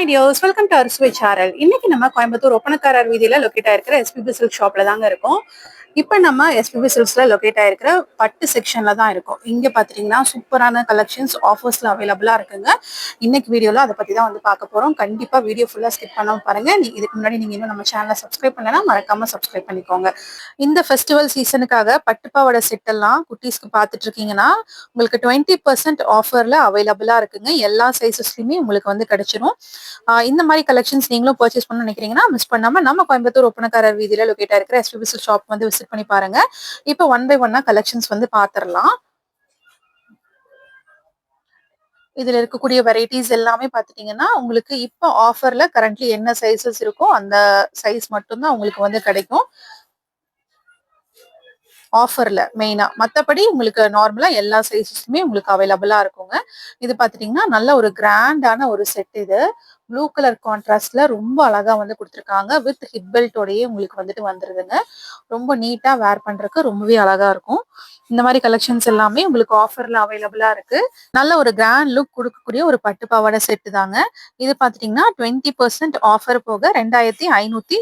Hi டியோஸ் welcome to Arisuvai Saral இன்னைக்கு நம்ம கோயம்புத்தூர் ஒப்பனக்காரர் வீதியில லொக்கேட் ஆயிருக்கிற எஸ்பிபி சில்க் ஷாப்ல தாங்க இருக்கும். இப்போ நம்ம எஸ்பிபி சில்க்ஸ்ல லொக்கேட் ஆயிருக்கிற பட்டு செக்ஷன்ல தான் இருக்கும். இங்க பாத்தீங்கன்னா சூப்பரான கலெக்ஷன்ஸ் ஆஃபர்ஸ்ல அவைலபிளா இருக்குங்க. இன்னைக்கு வீடியோல அதை பத்தி தான் வந்து பார்க்க போறோம். கண்டிப்பா வீடியோ ஃபுல்லா ஸ்கிப் பண்ணாம பாருங்க. நீ இதுக்கு முன்னாடி நீங்க இன்னும் நம்ம சேனலை சப்ஸ்கிரைப் பண்ணலன்னா மறக்காம சப்ஸ்கிரைப் பண்ணிக்கோங்க. இந்த ஃபெஸ்டிவல் சீசனுக்காக பட்டுப்பாவோட செட் எல்லாம் குட்டீஸ்க்கு பார்த்துட்டு இருக்கீங்கன்னா உங்களுக்கு டுவெண்ட்டி பர்சன்ட் ஆஃபர்ல அவைலபிளா இருக்குங்க. எல்லா சைசஸ்லயுமே உங்களுக்கு வந்து கிடைச்சிரும். இந்த மாதிரி கலெக்ஷன்ஸ் நீங்களும் பர்ச்சேஸ் பண்ண நினைக்கிறீங்கன்னா மிஸ் பண்ணாம நம்ம கோயம்புத்தூர் ஒப்பனக்காரர் வீதியில லொக்கேட் இருக்கிற எஸ்பிபிசி ஷாப் வந்து விசிட் பண்ணி பாருங்க. இப்போ ஒன் பை ஒன்னா கலெக்ஷன்ஸ் வந்து பாத்திரலாம். இதுல இருக்கக்கூடிய வெரைட்டிஸ் எல்லாமே பாத்துட்டீங்கன்னா உங்களுக்கு இப்போ ஆஃபர்ல கரண்ட்லி என்ன சைஸஸ் இருக்கோ அந்த சைஸ் மட்டும்தான் உங்களுக்கு வந்து கிடைக்கும். ஆஃபர்ல மெயினா மற்றபடி உங்களுக்கு நார்மலா எல்லா சைஸஸுமே உங்களுக்கு அவைலபிளா இருக்குங்க. இது பாத்துட்டீங்கன்னா நல்ல ஒரு கிராண்டான ஒரு செட் இது. ப்ளூ கலர் கான்ட்ராஸ்ட்ல ரொம்ப அழகா வந்து கொடுத்துருக்காங்க. வித் ஹிப் பெல்ட்டோடயே உங்களுக்கு வந்துட்டு வந்துருதுங்க. ரொம்ப நீட்டா வேர் பண்றதுக்கு ரொம்பவே அழகா இருக்கும். இந்த மாதிரி கலெக்ஷன்ஸ் எல்லாமே உங்களுக்கு ஆஃபர்ல அவைலபிளா இருக்கு. நல்ல ஒரு கிராண்ட் லுக் கொடுக்கக்கூடிய ஒரு பட்டு பாவாடை செட்டு தாங்க. இது பாத்துட்டீங்கன்னா டுவெண்ட்டி பர்சன்ட் ஆஃபர் போக ரெண்டாயிரத்தி ஐநூத்தி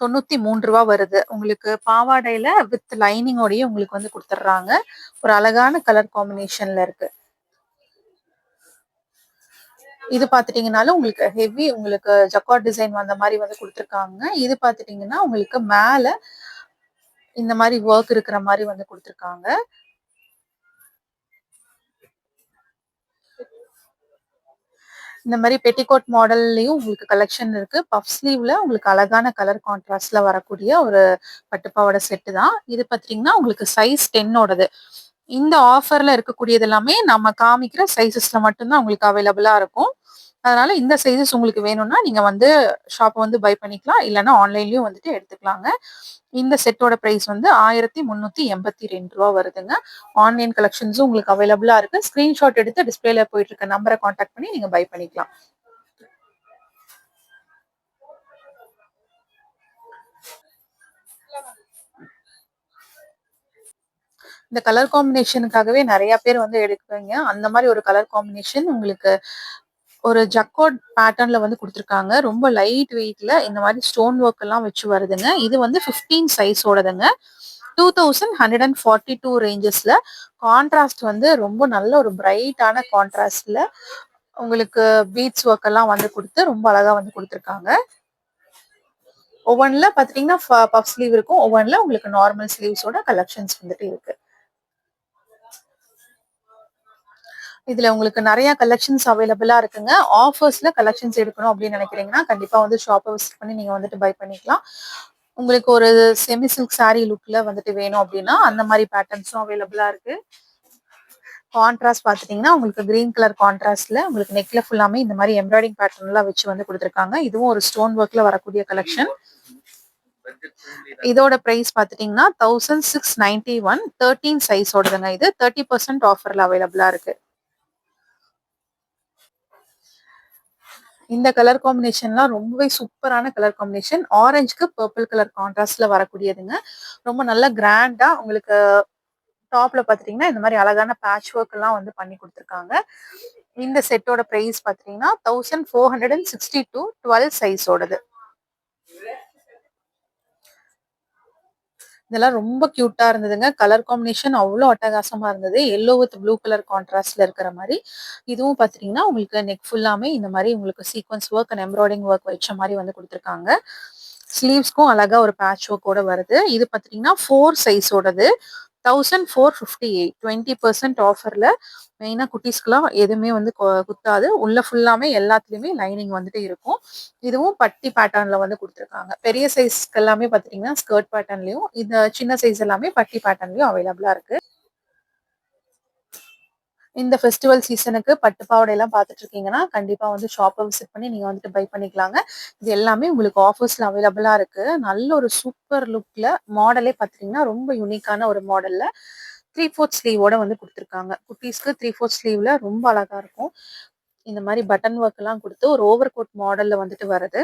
தொண்ணூத்தி மூன்று ரூபா வருது. உங்களுக்கு பாவாடையில வித் லைனிங்கோடய உங்களுக்கு வந்து கொடுத்துட்றாங்க ஒரு அழகான கலர் காம்பினேஷன்ல இருக்கு. இது பாத்துட்டீங்கனாலும் உங்களுக்கு ஹெவி உங்களுக்கு ஜக்காட் டிசைன் வந்த மாதிரி வந்து கொடுத்துருக்காங்க. இது பாத்துட்டீங்கன்னா உங்களுக்கு மேல இந்த மாதிரி ஒர்க் இருக்கிற மாதிரி வந்து கொடுத்துருக்காங்க. இந்த மாதிரி பெட்டிகோட் மாடல்லையும் உங்களுக்கு கலெக்ஷன் இருக்கு. பஃப் ஸ்லீவ்ல உங்களுக்கு அழகான கலர் கான்ட்ராஸ்ட்ல வரக்கூடிய ஒரு பட்டுப்பாவோட செட்டு தான். இது பார்த்தீங்கன்னா உங்களுக்கு சைஸ் டென்னோடது இந்த ஆஃபர்ல இருக்கக்கூடியது எல்லாமே நம்ம காமிக்கிற சைசஸ்ல மட்டும்தான் உங்களுக்கு அவைலபிளா இருக்கும். அதனால இந்த சைஸஸ் உங்களுக்கு வேணும்னா நீங்க வந்து ஷாப்பை வந்து பை பண்ணிக்கலாம். இல்லைன்னா ஆன்லைன்லயும் வந்துட்டு எடுத்துக்கலாங்க. இந்த செட்டோட ப்ரைஸ் வந்து ஆயிரத்தி முன்னூத்தி எண்பத்தி ரெண்டு ரூபா வருதுங்க. ஆன்லைன் கலெக்ஷன்ஸும் உங்களுக்கு அவைலபிளா இருக்கு. ஸ்கிரீன்ஷாட் எடுத்து டிஸ்பிளேல போயிட்டு இருக்க நம்பரை காண்டாக்ட் பண்ணி நீங்க பை பண்ணிக்கலாம். இந்த கலர் காம்பினேஷனுக்காகவே நிறைய பேர் வந்து எடுக்குவீங்க அந்த மாதிரி ஒரு கலர் காம்பினேஷன் உங்களுக்கு ஒரு ஜக்கோட் பேட்டர்ன்ல வந்து கொடுத்துருக்காங்க. ரொம்ப லைட் வெயிட்ல இந்த மாதிரி ஸ்டோன் ஒர்க் எல்லாம் வச்சு வருதுங்க. இது வந்து fifteen சைஸோடதுங்க two thousand hundred and forty two ரேஞ்சஸ்ல contrast வந்து ரொம்ப நல்ல ஒரு பிரைட்டான கான்ட்ராஸ்ட்ல உங்களுக்கு பீட்ஸ் ஒர்க் எல்லாம் வந்து கொடுத்து ரொம்ப அழகா வந்து கொடுத்துருக்காங்க. ஒவ்வொன்றில் பார்த்தீங்கன்னா பஃப் ஸ்லீவ் இருக்கும். ஒவ்வொன்றில் உங்களுக்கு நார்மல் ஸ்லீவ்ஸோட கலெக்ஷன்ஸ் வந்துட்டு இருக்கு. இதுல உங்களுக்கு நிறைய கலெக்ஷன்ஸ் அவைலபிளா இருக்குங்க. ஆஃபர்ஸ்ல கலெக்ஷன்ஸ் எடுக்கணும் அப்படின்னு நினைக்கிறீங்கன்னா கண்டிப்பா வந்து ஷாப்பை விசிட் பண்ணி நீங்க வந்துட்டு பை பண்ணிக்கலாம். உங்களுக்கு ஒரு செமி சில்க் சாரி லுக்ல வந்துட்டு வேணும் அப்படின்னா அந்த மாதிரி பேட்டர்ன்ஸும் அவைலபிளா இருக்கு. கான்ட்ராஸ்ட் பார்த்துட்டீங்கன்னா உங்களுக்கு கிரீன் கலர் கான்ட்ராஸ்ட்ல உங்களுக்கு நெக்ல ஃபுல்லாமே இந்த மாதிரி எம்ப்ராய்டிங் பேட்டர்ன்லாம் வச்சு வந்து கொடுத்துருக்காங்க. இதுவும் ஒரு ஸ்டோன் ஒர்க்ல வரக்கூடிய கலெக்ஷன் இதோட பிரைஸ் பாத்துட்டீங்கன்னா thousand six ninety one thirteen சைஸோடதுங்க இது. தேர்ட்டி பர்சன்ட் ஆஃபர்ல அவைலபிளா இருக்கு. இந்த கலர் காம்பினேஷன்லாம் ரொம்பவே சூப்பரான கலர் காம்பினேஷன் ஆரஞ்சுக்கு பர்பிள் கலர் கான்ட்ராஸ்ட்ல வரக்கூடியதுங்க. ரொம்ப நல்ல கிராண்டா உங்களுக்கு டாப்ல பாத்தீங்கன்னா இந்த மாதிரி அழகான பேட்ச் ஒர்க் எல்லாம் வந்து பண்ணி கொடுத்துருக்காங்க. இந்த செட்டோட பிரைஸ் பாத்தீங்கன்னா thousand four hundred and sixty two twelve சைஸோடது இதெல்லாம் ரொம்ப கியூட்டா இருந்ததுங்க. கலர் காம்பினேஷன் அவ்வளோ அட்டகாசமா இருந்தது. எல்லோ வித் ப்ளூ கலர் கான்ட்ராஸ்ட்ல இருக்கிற மாதிரி. இதுவும் பாத்தீங்கன்னா உங்களுக்கு நெக் ஃபுல்லாமே இந்த மாதிரி உங்களுக்கு sequence work and embroidering work வச்ச மாதிரி வந்து கொடுத்துருக்காங்க. ஸ்லீவ்ஸ்க்கும் அழகா ஒரு பேட்ச் ஒர்க்கோட வருது. இது பாத்தீங்கன்னா four சைஸோடது thousand four fifty eight twenty percent ஆஃபர்ல மெயினாக குட்டீஸ்க்குலாம் எதுவுமே வந்து குத்தாது. உள்ள ஃபுல்லாமே எல்லாத்துலேயுமே லைனிங் வந்துட்டு இருக்கும். இதுவும் பட்டி பேட்டர்னில் வந்து கொடுத்துருக்காங்க. பெரிய சைஸ்க்கு எல்லாமே பார்த்துட்டிங்கன்னா ஸ்கர்ட் பேட்டர்ன்லேயும் இந்த சின்ன சைஸ் எல்லாமே பட்டி பேட்டர்ன்லேயும் அவைலபிளாக இருக்கு. இந்த ஃபெஸ்டிவல் சீசனுக்கு பட்டு பாவடையெல்லாம் பார்த்துட்டு இருக்கீங்கன்னா கண்டிப்பாக வந்து ஷாப்பை விசிட் பண்ணி நீங்கள் வந்துட்டு பை பண்ணிக்கலாங்க. இது எல்லாமே உங்களுக்கு ஆஃபர்ஸ்ல அவைலபிளாக இருக்கு. நல்ல ஒரு சூப்பர் லுக்கில் மாடலே பார்த்துட்டிங்கன்னா ரொம்ப யூனிக்கான ஒரு மாடலில் த்ரீ ஃபோர்த் ஸ்லீவோட வந்து கொடுத்துருக்காங்க. குட்டீஸ்க்கு த்ரீ ஃபோர்த் ஸ்லீவில் ரொம்ப அழகாக இருக்கும். இந்த மாதிரி பட்டன் ஒர்க் எல்லாம் கொடுத்து ஒரு ஓவர் கோட் மாடலில் வந்துட்டு வருது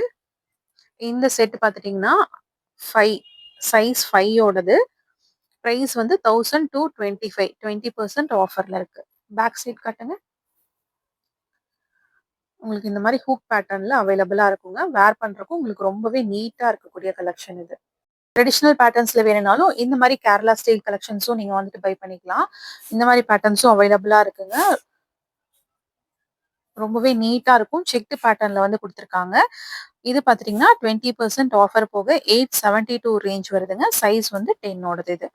இந்த செட் பார்த்துட்டிங்கன்னா ஃபைவ் சைஸ் ஃபைவோடது ப்ரைஸ் வந்து thousand two twenty five twenty percent ஆஃபரில் இருக்கு. பேக் சைட் காட்டுங்க. உங்களுக்கு இந்த மாதிரி ஹூக் பேட்டர்ன்ல அவைலபிளா இருக்குங்க. வேர் பண்றதுக்கும் உங்களுக்கு ரொம்பவே நீட்டா இருக்கக்கூடிய கலெக்ஷன் இது. ட்ரெடிஷ்னல் பேட்டர்ன்ஸ்ல வேணும்னாலும் இந்த மாதிரி கேரளா ஸ்டைல் கலெக்ஷன்ஸும் நீங்க வந்துட்டு பை பண்ணிக்கலாம். இந்த மாதிரி பேட்டர்ன்ஸும் அவைலபிளா இருக்குங்க. ரொம்பவே நீட்டா இருக்கும். செக்டு பேட்டர்ன்ல வந்து கொடுத்துருக்காங்க. இது பாத்தீங்கன்னா டுவெண்ட்டி பர்சன்ட் ஆஃபர் போக எயிட் செவன்டி டூ ரேஞ்ச் வருதுங்க. சைஸ் வந்து டென்னோடது இது.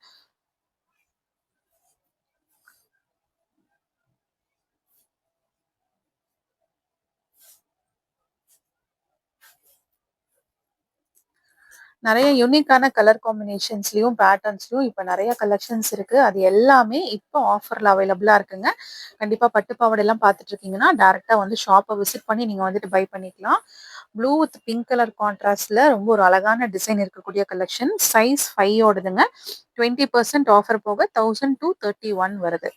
நிறைய யூனிக்கான கலர் காம்பினேஷன்ஸ்லையும் பேட்டர்ன்ஸ்லயும் இப்போ நிறைய கலெக்ஷன்ஸ் இருக்கு. அது எல்லாமே இப்போ ஆஃபர்ல அவைலபிளா இருக்குங்க. கண்டிப்பா பட்டு பாவாடை எல்லாம் பார்த்துட்டு இருக்கீங்கன்னா டேரக்டா வந்து ஷாப்பை விசிட் பண்ணி நீங்க வந்துட்டு பை பண்ணிக்கலாம். ப்ளூ வித் பிங்க் கலர் கான்ட்ராஸ்டில் ரொம்ப ஒரு அழகான டிசைன் இருக்கக்கூடிய கலெக்ஷன் சைஸ் ஃபைவ் ஓடுதுங்க. டுவெண்ட்டி பர்சன்ட் ஆஃபர் போக தௌசண்ட் டூ தேர்ட்டி ஒன் வருது.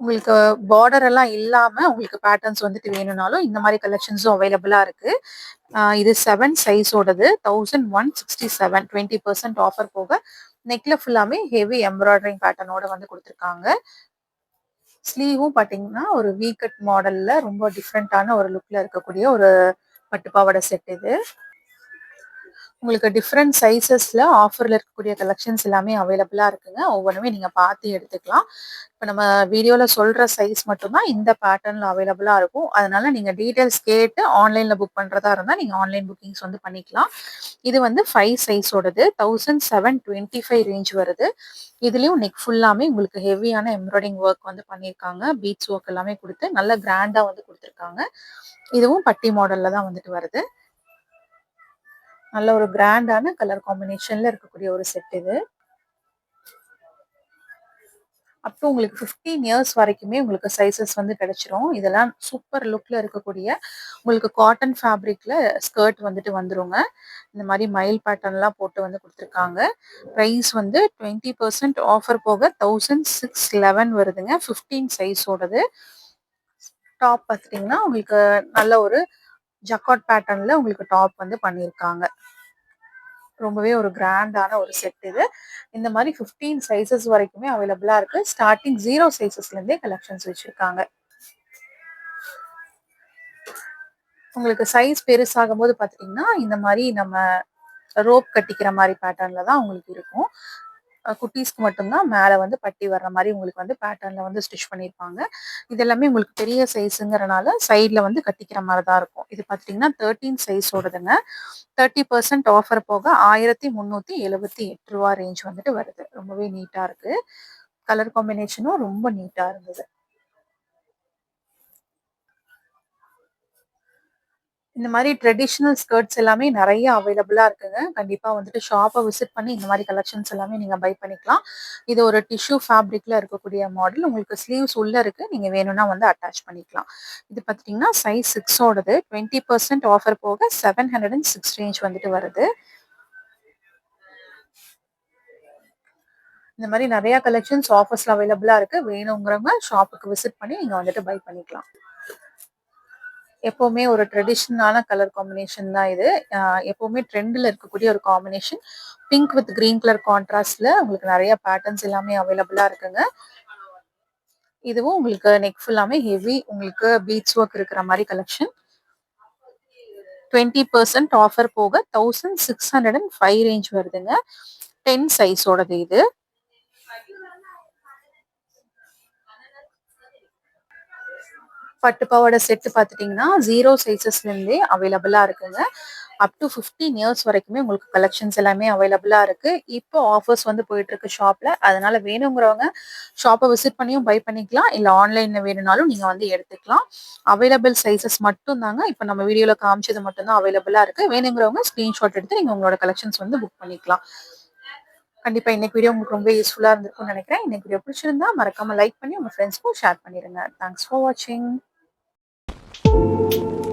உங்களுக்கு பார்டர் எல்லாம் இல்லாம உங்களுக்கு பேட்டர்ன்ஸ் வந்துட்டு வேணும்னாலும் இந்த மாதிரி கலெக்ஷன்ஸும் அவைலபிளா இருக்கு. இது seven சைஸோடது thousand one sixty seven twenty percent offer போக நெக்ல ஃபுல்லாமே ஹெவி எம்ப்ராய்டரிங் பேட்டர்னோட வந்து கொடுத்துருக்காங்க. ஸ்லீவும் பாத்தீங்கன்னா ஒரு வீக்கட் மாடல்ல ரொம்ப டிஃப்ரெண்டான ஒரு லுக்ல இருக்கக்கூடிய ஒரு பட்டுப்பாவோட செட் இது. உங்களுக்கு டிஃப்ரெண்ட் சைஸஸில் ஆஃபரில் இருக்கக்கூடிய கலெக்ஷன்ஸ் எல்லாமே அவைலபிளாக இருக்குங்க. ஒவ்வொன்றுமே நீங்கள் பார்த்து எடுத்துக்கலாம். இப்போ நம்ம வீடியோவில் சொல்கிற சைஸ் மட்டும்தான் இந்த பேட்டர்னில் அவைலபிளாக இருக்கும். அதனால் நீங்கள் டீட்டெயில்ஸ் கேட்டு ஆன்லைனில் புக் பண்ணுறதா இருந்தால் நீங்கள் ஆன்லைன் புக்கிங்ஸ் வந்து பண்ணிக்கலாம். இது வந்து five சைஸோடது thousand seven twenty five range வருது. இதுலேயும் நெக் ஃபுல்லாமே உங்களுக்கு ஹெவியான எம்ப்ராய்டிங் ஒர்க் வந்து பண்ணியிருக்காங்க. பீட்ஸ் ஒர்க் எல்லாமே கொடுத்து நல்ல கிராண்டாக வந்து கொடுத்துருக்காங்க. இதுவும் பட்டி மாடலில் தான் வந்துட்டு வருது. நல்ல ஒரு கிராண்டான கலர் காம்பினேஷன்ல இருக்கக்கூடிய ஒரு செட் இது. அப்போ உங்களுக்கு ஃபிஃப்டீன் இயர்ஸ் வரைக்குமே உங்களுக்கு சைஸஸ் வந்து கிடைச்சிரும். இதெல்லாம் சூப்பர் லுக்ல இருக்கக்கூடிய உங்களுக்கு காட்டன் ஃபேப்ரிக்ல ஸ்கர்ட் வந்துட்டு வந்துருங்க. இந்த மாதிரி மயில் பேட்டர்ன்லாம் போட்டு வந்து கொடுத்துருக்காங்க. ப்ரைஸ் வந்து டுவெண்ட்டி பர்சன்ட் ஆஃபர் போக தௌசண்ட் சிக்ஸ் லெவன் வருதுங்க. ஃபிஃப்டீன் சைஸோடது டாப் பார்த்துட்டிங்கன்னா உங்களுக்கு நல்ல ஒரு ஜக்காட் பேட்டர்ன்ல உங்களுக்கு டாப் வந்து பண்ணியிருக்காங்க ரொம்பவே ஒரு கிராண்டான ஒரு செட் இது. இந்த மாதிரி ஃபிஃப்டீன் சைஸஸ் வரைக்குமே அவைலபிளா இருக்கு. ஸ்டார்டிங் ஜீரோ சைஸஸ்ல இருந்தே கலெக்ஷன்ஸ் வச்சிருக்காங்க. உங்களுக்கு சைஸ் பெருசாகும் போது பாத்தீங்கன்னா இந்த மாதிரி நம்ம ரோப் கட்டிக்கிற மாதிரி பேட்டர்ன்ல தான் உங்களுக்கு இருக்கும். குட்டீஸ்க்கு மட்டும்தான் மேலே வந்து பட்டி வர்ற மாதிரி உங்களுக்கு வந்து பேட்டர்னில் வந்து ஸ்டிச் பண்ணியிருப்பாங்க இது எல்லாமே உங்களுக்கு பெரிய சைஸுங்கிறனால சைடில் வந்து கட்டிக்கிற மாதிரி தான் இருக்கும். இது பார்த்தீங்கன்னா தேர்ட்டீன் சைஸோடதுங்க தேர்ட்டி பர்சன்ட் ஆஃபர் போக ஆயிரத்தி முந்நூற்றி எழுபத்தி எட்டு ரூபா ரேஞ்ச் வந்துட்டு வருது. ரொம்பவே நீட்டாக இருக்கு. கலர் காம்பினேஷனும் ரொம்ப நீட்டாக இருந்தது. இந்த மாதிரி ட்ரெடிஷ்னல் ஸ்கர்ட்ஸ் எல்லாமே நிறைய அவைலபிளாக இருக்குங்க. கண்டிப்பாக வந்துட்டு ஷாப்பை விசிட் பண்ணி இந்த மாதிரி கலெக்ஷன்ஸ் எல்லாமே நீங்க பை பண்ணிக்கலாம். இது ஒரு டிஷ்யூ ஃபேப்ரிக்ல இருக்கக்கூடிய மாடல் உங்களுக்கு ஸ்லீவ்ஸ் உள்ள இருக்கு. நீங்கள் வேணும்னா வந்து அட்டாச் பண்ணிக்கலாம். இது பார்த்தீங்கன்னா சைஸ் சிக்ஸோடது டுவெண்ட்டி பர்சன்ட் ஆஃபர் போக seven hundred and six range வந்துட்டு வருது. இந்த மாதிரி நிறைய கலெக்ஷன்ஸ் ஆஃபர்ஸில் அவைலபிளாக இருக்கு. வேணுங்கிறவங்க ஷாப்புக்கு விசிட் பண்ணி நீங்கள் வந்துட்டு பை பண்ணிக்கலாம். எப்பவுமே ஒரு ட்ரெடிஷ்னலான கலர் காம்பினேஷன் தான் இது. எப்போவுமே எப்பவுமே இருக்கக்கூடிய ஒரு combination pink with green colour கான்ட்ராஸ்டில் உங்களுக்கு நிறைய பேட்டர்ன்ஸ் எல்லாமே அவைலபிளாக இருக்குங்க. இதுவும் உங்களுக்கு நெக் ஃபுல்லாமே ஹெவி உங்களுக்கு பீட்ஸ் ஒர்க் இருக்கிற மாதிரி கலெக்ஷன் டுவெண்ட்டி பர்சன்ட் ஆஃபர் போக thousand six hundred and five range வருதுங்க. டென் சைஸோடது இது. பட்டு பாவாடை செட்டு பார்த்துட்டிங்கன்னா ஜீரோ சைஸஸ்லேருந்தே அவைலபிளாக இருக்குங்க. அப் டு ஃபிஃப்டீன் இயர்ஸ் வரைக்குமே உங்களுக்கு கலெக்ஷன்ஸ் எல்லாமே அவைலபிளாக இருக்குது இப்போ ஆஃபர்ஸ் வந்து போயிட்டுருக்கு ஷாப்பில் அதனால் வேணுங்கிறவங்க ஷாப்பை விசிட் பண்ணியும் பை பண்ணிக்கலாம். இல்லை ஆன்லைனில் வேணும்னாலும் நீங்கள் வந்து எடுத்துக்கலாம். அவைலபிள் சைஸஸ் மட்டும் தாங்க இப்போ நம்ம வீடியோவில் காமிச்சது மட்டும்தான் அவைலபிளாக இருக்குது வேணுங்கிறவங்க ஸ்க்ரீன்ஷாட் எடுத்து நீங்கள் உங்களோட கலெக்ஷன்ஸ் வந்து புக் பண்ணிக்கலாம். கண்டிப்பாக இன்னைக்கு வீடியோ உங்களுக்கு ரொம்ப யூஸ்ஃபுல்லாக இருந்திருக்கும்னு நினைக்கிறேன். இன்னைக்கு வீடியோ பிடிச்சிருந்தா மறக்காமல் லைக் பண்ணி உங்கள் ஃப்ரெண்ட்ஸ்க்கும் ஷேர் பண்ணிடுங்க தேங்க்ஸ் ஃபார் வாட்சிங் うん。